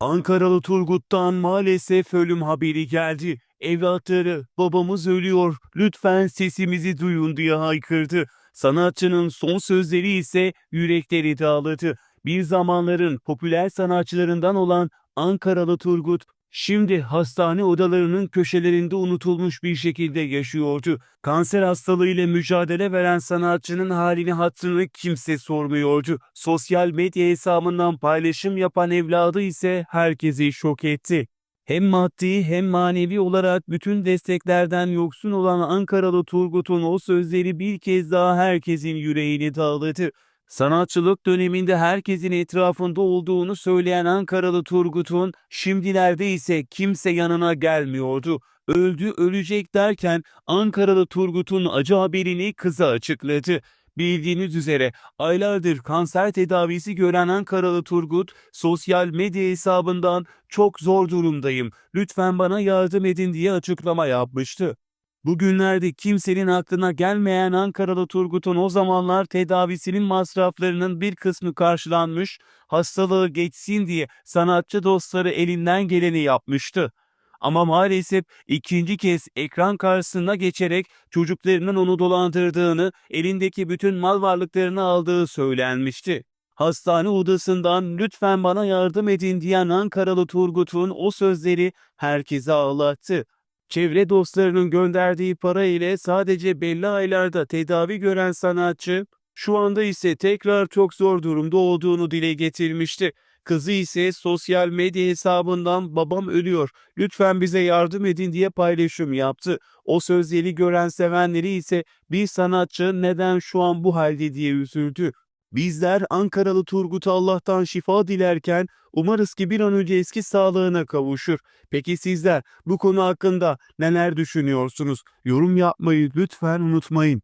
Ankaralı Turgut'tan maalesef ölüm haberi geldi. Evlatları, babamız ölüyor, lütfen sesimizi duyun diye haykırdı. Sanatçının son sözleri ise yürekleri dağladı. Bir zamanların popüler sanatçılarından olan Ankaralı Turgut, şimdi hastane odalarının köşelerinde unutulmuş bir şekilde yaşıyordu. Kanser hastalığıyla mücadele veren sanatçının halini hatırını kimse sormuyordu. Sosyal medya hesabından paylaşım yapan evladı ise herkesi şok etti. Hem maddi hem manevi olarak bütün desteklerden yoksun olan Ankaralı Turgut'un o sözleri bir kez daha herkesin yüreğini dağladı. Sanatçılık döneminde herkesin etrafında olduğunu söyleyen Ankaralı Turgut'un şimdilerde ise kimse yanına gelmiyordu. Öldü ölecek derken Ankaralı Turgut'un acı haberini kıza açıkladı. Bildiğiniz üzere aylardır kanser tedavisi gören Ankaralı Turgut sosyal medya hesabından çok zor durumdayım. Lütfen bana yardım edin diye açıklama yapmıştı. Bugünlerde kimsenin aklına gelmeyen Ankaralı Turgut'un o zamanlar tedavisinin masraflarının bir kısmı karşılanmış, hastalığı geçsin diye sanatçı dostları elinden geleni yapmıştı. Ama maalesef ikinci kez ekran karşısına geçerek çocuklarının onu dolandırdığını, elindeki bütün mal varlıklarını aldığı söylenmişti. Hastane odasından lütfen bana yardım edin diyen Ankaralı Turgut'un o sözleri herkese ağlattı. Çevre dostlarının gönderdiği para ile sadece belli aylarda tedavi gören sanatçı, şu anda ise tekrar çok zor durumda olduğunu dile getirmişti. Kızı ise sosyal medya hesabından babam ölüyor, lütfen bize yardım edin diye paylaşım yaptı. O sözleri gören sevenleri ise bir sanatçı neden şu an bu halde diye üzüldü. Bizler Ankaralı Turgut Allah'tan şifa dilerken umarız ki bir an önce eski sağlığına kavuşur. Peki sizler bu konu hakkında neler düşünüyorsunuz? Yorum yapmayı lütfen unutmayın.